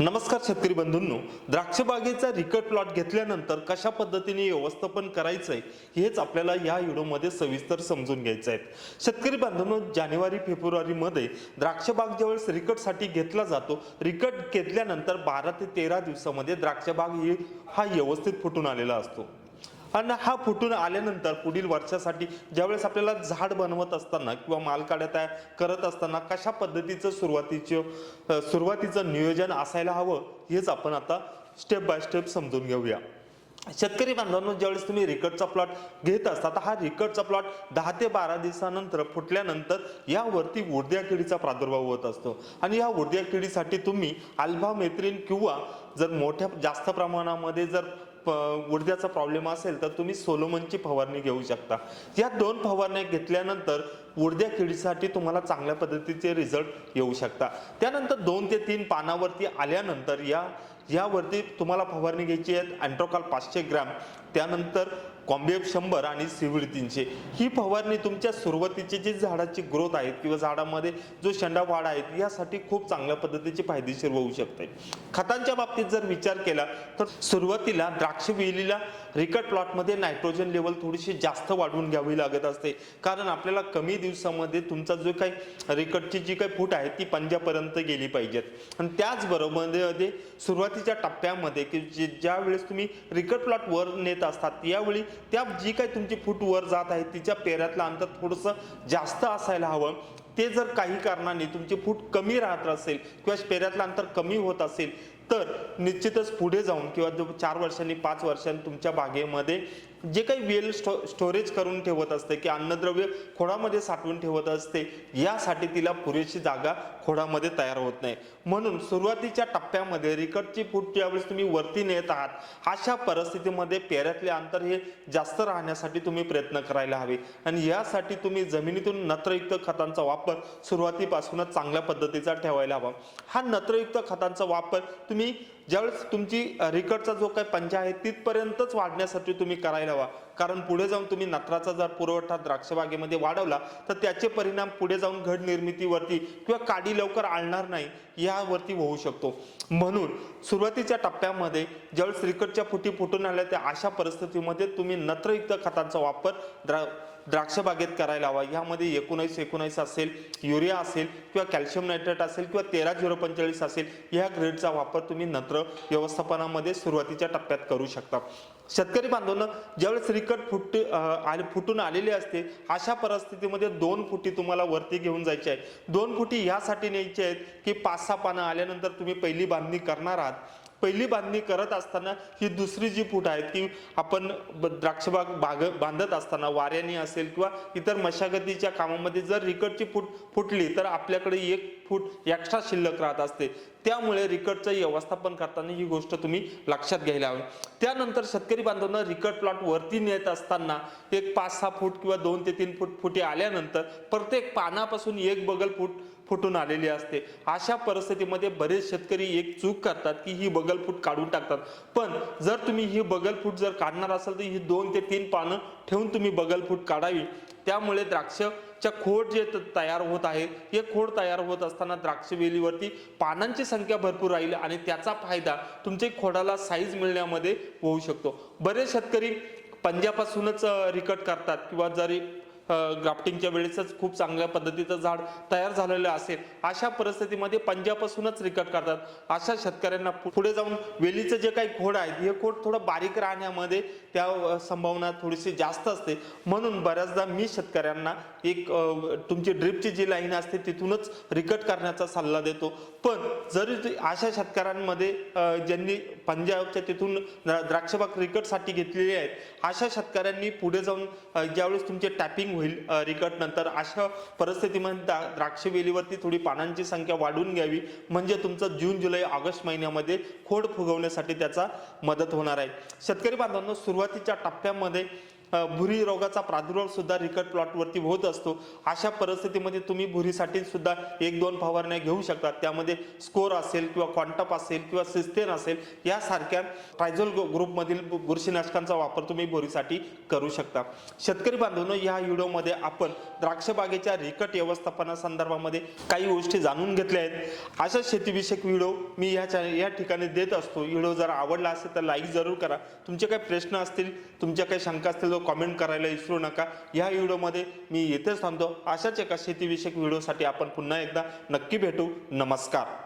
नमस्कार शेतकरी बंधूंनो द्राक्ष बागेचा रिकट प्लॉट घेतल्यानंतर कशा पद्धतीने व्यवस्थापन करायचं आहे हेच आपल्याला या व्हिडिओमध्ये सविस्तर समजून घ्यायचं आहे. शेतकरी बांधवांनो जानेवारी फेब्रुवारीमध्ये द्राक्ष बाग ज्यावेळेस रिकटसाठी घेतला जातो रिकट घेतल्यानंतर बारा ते तेरा दिवसामध्ये द्राक्ष बाग ही हा व्यवस्थित फुटून आलेला असतो. आणि हा फुटून आल्यानंतर पुढील वर्षासाठी ज्यावेळेस आपल्याला झाड बनवत असताना किंवा माल काढ्या तयार करत असताना कशा पद्धतीचं सुरुवातीचं सुरुवातीचं नियोजन असायला हवं हेच आपण आता स्टेप बाय स्टेप समजून घेऊया. शेतकरी बांधवांनो ज्यावेळेस तुम्ही रिकटचा प्लॉट घेत असता तर हा रिकटचा प्लॉट दहा ते बारा दिवसानंतर फुटल्यानंतर यावरती उर्द्या किडीचा प्रादुर्भाव होत असतो. आणि या उर्द्या किडीसाठी तुम्ही अल्फा मेथ्रीन किंवा जर मोठ्या जास्त प्रमाणामध्ये जर उडद्याचा प्रॉब्लेम असेल तर तुम्ही सोलोमनची फवारणी घेऊ शकता. या दोन फवारण्या घेतल्यानंतर उडद्या किडीसाठी तुम्हाला चांगल्या पद्धतीचे रिझल्ट येऊ शकता. त्यानंतर दोन ते तीन पानावरती आल्यानंतर या यावरती तुम्हाला फवारणी घ्यायची आहे अँट्रोकाल पाचशे ग्रॅम. त्यानंतर कॉम्बिएफ शंभर आणि सिव्हिड तीनशे. ही फवारणी तुमच्या सुरुवातीची जी झाडाची ग्रोथ आहेत किंवा झाडामध्ये जो शेंडा वाढ आहेत यासाठी खूप चांगल्या पद्धतीची फायदेशीर होऊ शकते. खतांच्या बाबतीत जर विचार केला तर सुरुवातीला द्राक्ष वेलीला रिकट प्लॉटमध्ये नायट्रोजन लेवल थोडीशी जास्त वाढवून घ्यावी लागत असते. कारण आपल्याला कमी दिवसामध्ये तुमचा जो काही रिकटची जी काही फूट आहे ती पंजापर्यंत गेली पाहिजेत. आणि त्याचबरोबरमध्ये सुरुवातीच्या टप्प्यामध्ये की ज्यावेळेस ज्या वेळेस तुम्ही रिकट प्लॉट वर नेत असतात यावेळी त्या जी काही तुमची फूट वर जात आहे तिच्या पेऱ्यातलं अंतर थोडंसं जास्त असायला हवं. ते जर काही कारणाने तुमची फूट कमी राहत असेल किंवा पेऱ्यातलं अंतर कमी होत असेल तर निश्चितच पुढे जाऊन किंवा जो चार वर्षांनी पाच वर्षांनी तुमच्या बागेमध्ये जे काही वेल स्टो स्टोरेज करून ठेवत असते की अन्नद्रव्य खोडामध्ये साठवून ठेवत असते यासाठी तिला पुरेशी जागा खोडामध्ये तयार होत नाही. म्हणून सुरुवातीच्या टप्प्यामध्ये रिकटची फूट ज्यावेळेस तुम्ही वरती नेत आहात अशा परिस्थितीमध्ये पेऱ्यातले अंतर हे जास्त राहण्यासाठी तुम्ही प्रयत्न करायला हवे. आणि यासाठी तुम्ही जमिनीतून नत्रयुक्त खतांचा वापर सुरुवातीपासूनच चांगल्या पद्धतीचा ठेवायला हवा. हा नत्रयुक्त खतांचा वापर तुम्ही ज्यावेळेस तुमची रिकडचा रिकटचा जो काही पंजा आहे तिथपर्यंतच वाढण्यासाठी तुम्ही करायला हवा. कारण पुढे जाऊन तुम्ही नत्राचा जर पुरवठा द्राक्षबागेमध्ये वाढवला तर त्याचे परिणाम पुढे जाऊन घड निर्मितीवरती किंवा काडी लवकर आणणार नाही यावरती होऊ शकतो. म्हणून सुरुवातीच्या टप्प्यामध्ये ज्यावेळेस रिकडच्या फुटी फुटून आल्या त्या अशा परिस्थितीमध्ये तुम्ही नत्रयुक्त खतांचा वापर द्रा द्राक्षबागेत करायला हवा. यामध्ये एकोणावीस एकोणीस असेल युरिया असेल किंवा कॅल्शियम नायट्रेट असेल किंवा तेरा झिरो पंचेचाळीस असेल या ग्रेडचा वापर तुम्ही नत्र व्यवस्थापनामध्ये सुरुवातीच्या टप्प्यात करू शकता. शेतकरी बांधवांना ज्यावेळेस रिकट फुट आले फुटून आलेले असते अशा परिस्थितीमध्ये दोन फुटी तुम्हाला वरती घेऊन जायची आहे दोन फुटी ह्यासाठी न्यायची आहेत की पाच सहा पानं आल्यानंतर तुम्ही पहिली बांधणी करणार आहात. पहिली बांधणी करत असताना ही दुसरी जी फूट आहे ती आपण द्राक्षबाग बाग बांधत असताना वाऱ्याने असेल किंवा इतर मशागतीच्या कामामध्ये जर रिकटची फूट फुटली तर आपल्याकडे एक फूट एक्स्ट्रा शिल्लक राहत असते. त्यामुळे रिकटचं व्यवस्थापन करताना ही गोष्ट तुम्ही लक्षात घ्यायला हवी. त्यानंतर शेतकरी बांधवांना रिकट प्लॉट वरती नेत असताना एक पाच सहा फूट किंवा दोन ते तीन फूट फुटे आल्यानंतर प्रत्येक पानापासून एक बगल फूट फुटून आलेली असते. अशा परिस्थितीमध्ये बरेच शेतकरी एक चूक करतात की ही बगल फूट काढून टाकतात. पण जर तुम्ही ही बगल फूट जर काढणार असाल तर ही दोन ते तीन पानं ठेवून तुम्ही बगल फूट काढावी. त्यामुळे द्राक्षच्या खोड जे तयार होत आहे हे खोड तयार होत असताना द्राक्ष वेलीवरती पानांची संख्या भरपूर राहील आणि त्याचा फायदा तुमच्या खोडाला साईज मिळण्यामध्ये होऊ शकतो. बरेच शेतकरी पंजापासूनच रिकट करतात किंवा जरी ग्राफ्टिंगच्या वेळेसच खूप चांगल्या पद्धतीचं झाड तयार झालेलं असेल अशा परिस्थितीमध्ये पंजापासूनच रिकट करतात. अशा शेतकऱ्यांना पुढे जाऊन वेलीचं जे काही खोड आहे हे खोड थोडं बारीक राहण्यामध्ये त्या संभावना थोडीशी जास्त असते. म्हणून बऱ्याचदा मी शेतकऱ्यांना एक तुमची ड्रिपची जी लाईन असते तिथूनच रिकट करण्याचा सल्ला देतो. पण जरी अशा शेतकऱ्यांमध्ये ज्यांनी पंजाबच्या तिथून द्रा- द्राक्षबाग रिकटसाठी घेतलेली आहेत अशा शेतकऱ्यांनी पुढे जाऊन ज्यावेळेस तुमचे टॅपिंग होईल. रिकट नंतर अशा परिस्थितीमध्ये द्रा- द्राक्ष वेलीवरती थोडी पानांची संख्या वाढवून घ्यावी. म्हणजे तुमचं जून जुलै ऑगस्ट महिन्यामध्ये खोड फुगवण्यासाठी त्याचा मदत होणार आहे. शेतकरी बांधवांनो सुरुवातीच्या टप्प्यामध्ये भुरी रोगाचा प्रादुर्भाव सुद्धा रिकट प्लॉटवरती होत असतो. अशा परिस्थितीमध्ये तुम्ही भुरीसाठी सुद्धा एक दोन फवारण्या घेऊ शकता. त्यामध्ये स्कोर असेल किंवा क्वांटप असेल किंवा सिस्टेन असेल यासारख्या ट्रायझोल ग्रुपमधील बुरशीनाशकांचा वापर तुम्ही भुरीसाठी करू शकता. शेतकरी बांधवांनो या व्हिडिओमध्ये आपण द्राक्ष बागेच्या रिकट व्यवस्थापना संदर्भामध्ये काही गोष्टी जाणून घेतल्या आहेत. अशा शेतीविषयक व्हिडिओ मी ह्या चॅ या ठिकाणी देत असतो. व्हिडिओ जर आवडला असेल तर लाईक जरूर करा. तुमचे काही प्रश्न असतील तुमच्या काही शंका असतील व्हिडिओ कॉमेंट करायला विसरू नका. या व्हिडिओमध्ये मी येथेच थांबतो. अशाच एका शेतीविषयक व्हिडिओसाठी आपण पुन्हा एकदा नक्की भेटू. नमस्कार.